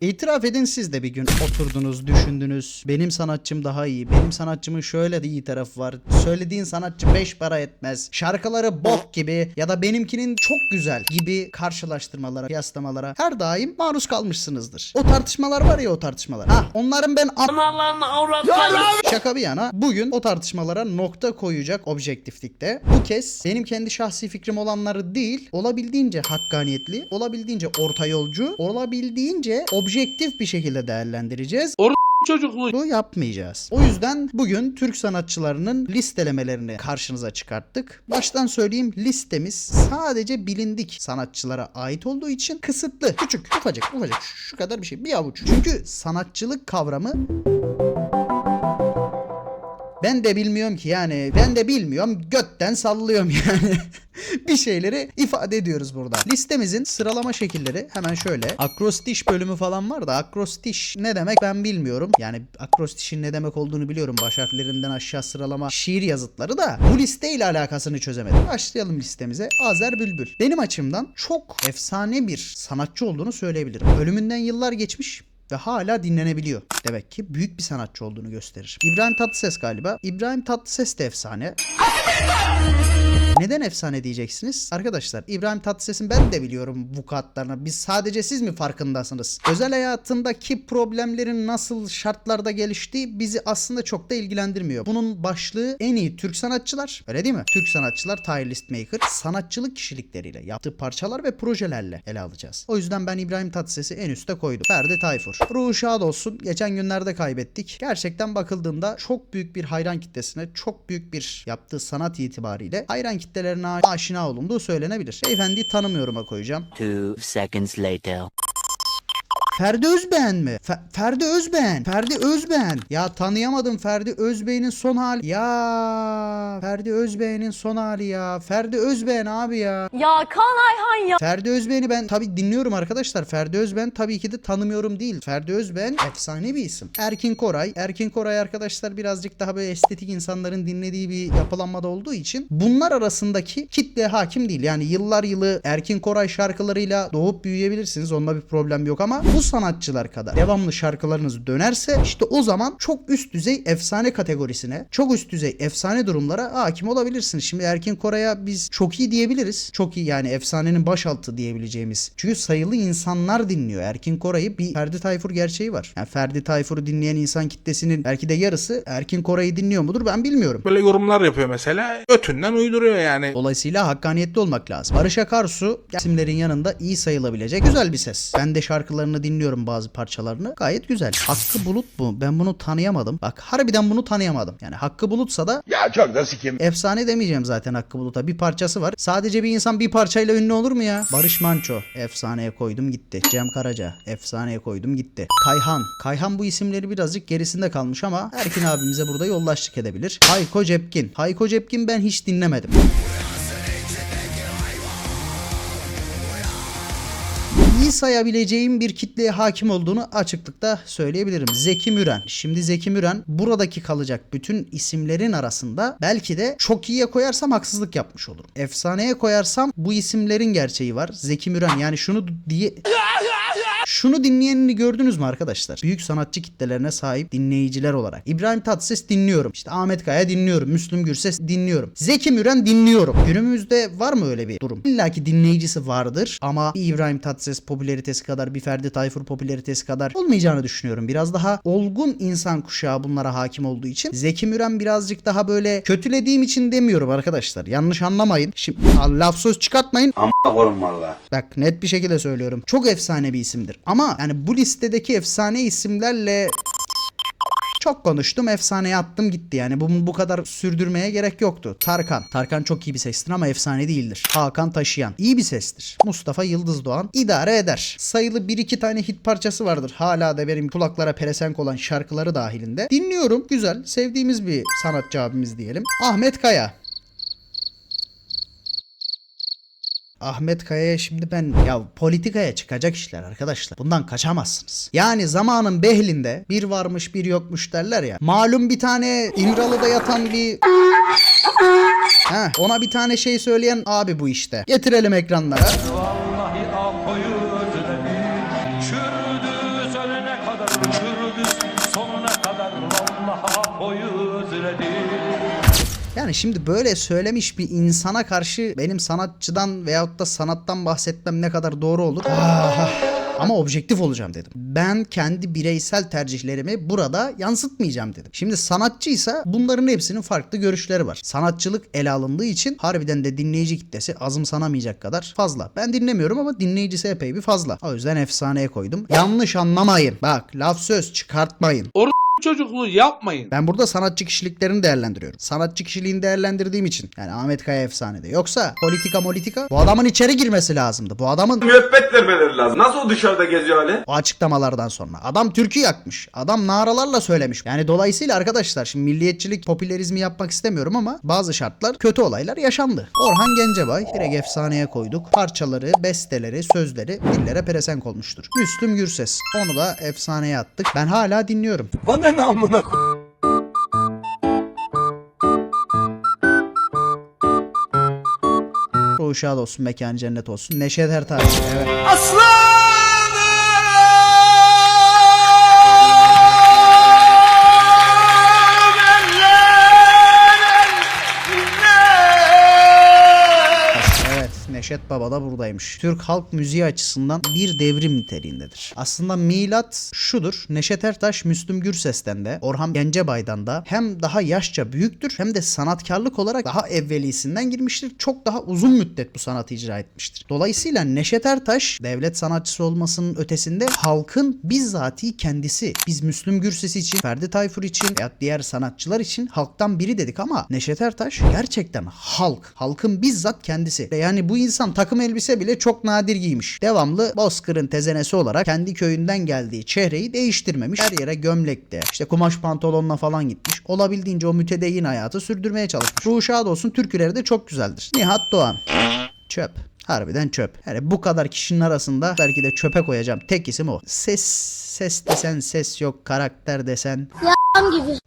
İtiraf edin siz de bir gün oturdunuz, düşündünüz. Benim sanatçım daha iyi. Benim sanatçımın şöyle de iyi tarafı var. Söylediğin sanatçı 5 para etmez. Şarkıları bok gibi ya da benimkinin çok güzel gibi karşılaştırmalara, kıyaslamalara her daim maruz kalmışsınızdır. O tartışmalar var ya o tartışmalar. Ha, onların ben Analarını avratlarını Şaka bir yana bugün o tartışmalara nokta koyacak objektiflikte. Bu kez benim kendi şahsi fikrim olanları değil, olabildiğince hakkaniyetli, olabildiğince orta yolcu, olabildiğince objektif bir şekilde değerlendireceğiz. çocukluğu. Bu yapmayacağız. O yüzden bugün Türk sanatçılarının listelemelerini karşınıza çıkarttık. Baştan söyleyeyim listemiz sadece bilindik sanatçılara ait olduğu için kısıtlı. Küçük, ufacık, ufacık. Şu kadar bir şey. Bir avuç. Çünkü sanatçılık kavramı ben de bilmiyorum ki yani ben de bilmiyorum götten sallıyorum yani. Bir şeyleri ifade ediyoruz burada. Listemizin sıralama şekilleri hemen şöyle. Akrostiş bölümü falan var da akrostiş ne demek ben bilmiyorum. Yani akrostişin ne demek olduğunu biliyorum. Baş harflerinden aşağı sıralama şiir yazıtları da bu listeyle alakasını çözemedim. Başlayalım listemize. Azer Bülbül. Benim açımdan çok efsane bir sanatçı olduğunu söyleyebilirim. Ölümünden yıllar geçmiş ve hala dinlenebiliyor. Demek ki büyük bir sanatçı olduğunu gösterir. İbrahim Tatlıses galiba. İbrahim Tatlıses de efsane. Neden efsane diyeceksiniz? Arkadaşlar İbrahim Tatlıses'in ben de biliyorum vukuatlarını. Biz sadece siz mi farkındasınız? Özel hayatındaki problemlerin nasıl şartlarda geliştiği bizi aslında çok da ilgilendirmiyor. Bunun başlığı en iyi Türk sanatçılar. Öyle değil mi? Türk sanatçılar Tire List Maker sanatçılık kişilikleriyle yaptığı parçalar ve projelerle ele alacağız. O yüzden ben İbrahim Tatlıses'i en üste koydum. Ferdi Tayfur. Ruhu şad olsun. Geçen günlerde kaybettik. Gerçekten bakıldığında çok büyük bir hayran kitlesine, çok büyük bir yaptığı sanat itibariyle hayran kitlelerine aşina olunduğu söylenebilir. Beyefendiyi tanımıyorum'a koyacağım. Two seconds later. Ferdi Özbeğen mi? Fe- Ferdi Özbeğen. Ferdi Özbeğen. Ya tanıyamadım Ferdi Özbeğen'in son hali. Ya Ferdi Özbeğen'in son hali ya. Ferdi Özbeğen abi ya. Ya Kaan Ayhan ya. Ferdi Özbeğen'i ben tabi dinliyorum arkadaşlar. Ferdi Özbeğen tabii ki de tanımıyorum değil. Ferdi Özbeğen efsane bir isim. Erkin Koray. Erkin Koray arkadaşlar birazcık daha böyle estetik insanların dinlediği bir yapılanmada olduğu için bunlar arasındaki kitle hakim değil. Yani yıllar yılı Erkin Koray şarkılarıyla doğup büyüyebilirsiniz. Onunla bir problem yok ama bu sanatçılar kadar devamlı şarkılarınız dönerse işte o zaman çok üst düzey efsane kategorisine, çok üst düzey efsane durumlara hakim olabilirsiniz. Şimdi Erkin Koray'a biz çok iyi diyebiliriz. Çok iyi yani efsanenin başaltı diyebileceğimiz. Çünkü sayılı insanlar dinliyor. Erkin Koray'ı bir Ferdi Tayfur gerçeği var. Yani Ferdi Tayfur'u dinleyen insan kitlesinin belki de yarısı Erkin Koray'ı dinliyor mudur ben bilmiyorum. Böyle yorumlar yapıyor mesela. Ötünden uyduruyor yani. Dolayısıyla hakkaniyetli olmak lazım. Barış Akarsu isimlerin yanında iyi sayılabilecek güzel bir ses. Ben de şarkılarını dinliyorum bazı parçalarını. Gayet güzel. Hakkı Bulut mu? Ben bunu tanıyamadım. Bak harbiden bunu tanıyamadım. Yani Hakkı Bulutsa da Ya çok da sikim. efsane demeyeceğim zaten Hakkı Bulut'a. Bir parçası var. Sadece bir insan bir parçayla ünlü olur mu ya? Barış Manço. Efsaneye koydum gitti. Cem Karaca. Efsaneye koydum gitti. Kayhan. Kayhan bu isimleri birazcık gerisinde kalmış ama Erkin abimize burada yoldaşlık edebilir. Hayko Cepkin. Hayko Cepkin ben hiç dinlemedim. Sayabileceğim bir kitleye hakim olduğunu açıklıkta söyleyebilirim. Zeki Müren. Şimdi Zeki Müren buradaki kalacak bütün isimlerin arasında belki de çok iyiye koyarsam haksızlık yapmış olurum. Efsaneye koyarsam bu isimlerin gerçeği var. Zeki Müren yani şunu diye... Şunu dinleyenini gördünüz mü arkadaşlar? Büyük sanatçı kitlelerine sahip dinleyiciler olarak. İbrahim Tatlıses dinliyorum. İşte Ahmet Kaya dinliyorum. Müslüm Gürses dinliyorum. Zeki Müren dinliyorum. Günümüzde var mı öyle bir durum? İlla ki dinleyicisi vardır ama bir İbrahim Tatlıses popülaritesi kadar bir Ferdi Tayfur popülaritesi kadar olmayacağını düşünüyorum. Biraz daha olgun insan kuşağı bunlara hakim olduğu için Zeki Müren birazcık daha böyle kötülediğim için demiyorum arkadaşlar. Yanlış anlamayın. Şimdi laf söz çıkartmayın. Korum valla. Bak net bir şekilde söylüyorum. Çok efsane bir isimdir. Ama yani bu listedeki efsane isimlerle çok konuştum efsaneye attım gitti yani bunu bu kadar sürdürmeye gerek yoktu. Tarkan. Tarkan çok iyi bir sestir ama efsane değildir. Hakan Taşıyan. iyi bir sestir. Mustafa Yıldız Doğan idare eder. Sayılı bir iki tane hit parçası vardır. Hala da benim kulaklara pelesenk olan şarkıları dahilinde. Dinliyorum. Güzel. Sevdiğimiz bir sanatçı abimiz diyelim. Ahmet Kaya. Ahmet Kaya'ya şimdi ben ya politikaya çıkacak işler arkadaşlar. Bundan kaçamazsınız. Yani zamanın behlinde bir varmış bir yokmuş derler ya. Malum bir tane İmralı'da yatan bir Heh, ona bir tane şey söyleyen abi bu işte. Getirelim ekranlara. Sonuna kadar Vallahi boyu özledim Yani şimdi böyle söylemiş bir insana karşı benim sanatçıdan veyahut da sanattan bahsetmem ne kadar doğru olur? Ah, ama objektif olacağım dedim. Ben kendi bireysel tercihlerimi burada yansıtmayacağım dedim. Şimdi sanatçıysa bunların hepsinin farklı görüşleri var. Sanatçılık ele alındığı için harbiden de dinleyici kitlesi azımsanamayacak kadar fazla. Ben dinlemiyorum ama dinleyicisi epey bir fazla. O yüzden efsaneye koydum. Yanlış anlamayın. Bak laf söz çıkartmayın. Çocukluğu yapmayın. Ben burada sanatçı kişiliklerini değerlendiriyorum. Sanatçı kişiliğini değerlendirdiğim için. Yani Ahmet Kaya efsanede. Yoksa politika politika bu adamın içeri girmesi lazımdı. Bu adamın müebbet vermeleri lazım. Nasıl o dışarıda geziyor hali? o açıklamalardan sonra. Adam türkü yakmış. Adam naralarla söylemiş. Yani dolayısıyla arkadaşlar şimdi milliyetçilik popülerizmi yapmak istemiyorum ama bazı şartlar kötü olaylar yaşandı. Orhan Gencebay direkt efsaneye koyduk. Parçaları, besteleri, sözleri dillere pelesenk olmuştur. Müslüm Gürses. Onu da efsaneye attık. Ben hala dinliyorum. Bana ne amına Ruhu şad olsun, mekanı cennet olsun. Neşet Ertaş. Evet. Evet, Neşet Baba da buradaymış. Türk halk müziği açısından bir devrim niteliğindedir. Aslında milat şudur. Neşet Ertaş, Müslüm Gürses'ten de, Orhan Gencebay'dan da hem daha yaşça büyüktür hem de sanatkarlık olarak daha evvelisinden girmiştir. Çok daha uzun müddet bu sanatı icra etmiştir. Dolayısıyla Neşet Ertaş devlet sanatçısı olmasının ötesinde halkın bizzati kendisi. Biz Müslüm Gürses için, Ferdi Tayfur için veya diğer sanatçılar için halktan biri dedik ama Neşet Ertaş gerçekten halk. Halkın bizzat kendisi. Yani bu insan takım elbise bile çok nadir giymiş. Devamlı Bozkır'ın tezenesi olarak kendi köyünden geldiği çehreyi değiştirmemiş. Her yere gömlekte, işte kumaş pantolonla falan gitmiş. Olabildiğince o mütedeyyin hayatı sürdürmeye çalışmış. Ruhu şad olsun türküleri de çok güzeldir. Nihat Doğan. Çöp. Harbiden çöp. Yani bu kadar kişinin arasında belki de çöpe koyacağım tek isim o. Ses ses desen ses yok, karakter desen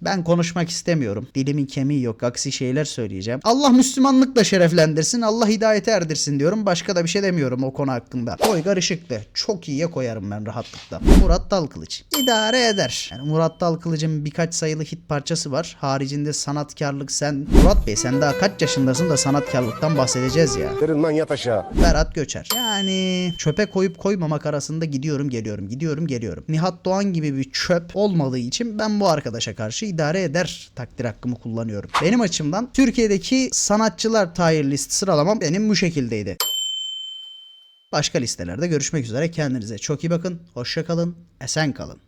ben konuşmak istemiyorum. Dilimin kemiği yok. Aksi şeyler söyleyeceğim. Allah Müslümanlıkla şereflendirsin. Allah hidayete erdirsin diyorum. Başka da bir şey demiyorum o konu hakkında. Toygar Işıklı. Çok iyiye koyarım ben rahatlıkla. Murat Dalkılıç. İdare eder. Yani Murat Dalkılıç'ın birkaç sayılı hit parçası var. Haricinde sanatkarlık sen... Murat Bey sen daha kaç yaşındasın da sanatkarlıktan bahsedeceğiz ya. Verin lan yat aşağı. Berat Göçer. Yani çöpe koyup koymamak arasında gidiyorum geliyorum gidiyorum geliyorum. Nihat Doğan gibi bir çöp olmadığı için ben bu arkadaşa karşı idare eder takdir hakkımı kullanıyorum. Benim açımdan Türkiye'deki sanatçılar tier list sıralamam benim bu şekildeydi. Başka listelerde görüşmek üzere. Kendinize çok iyi bakın. Hoşça kalın. Esen kalın.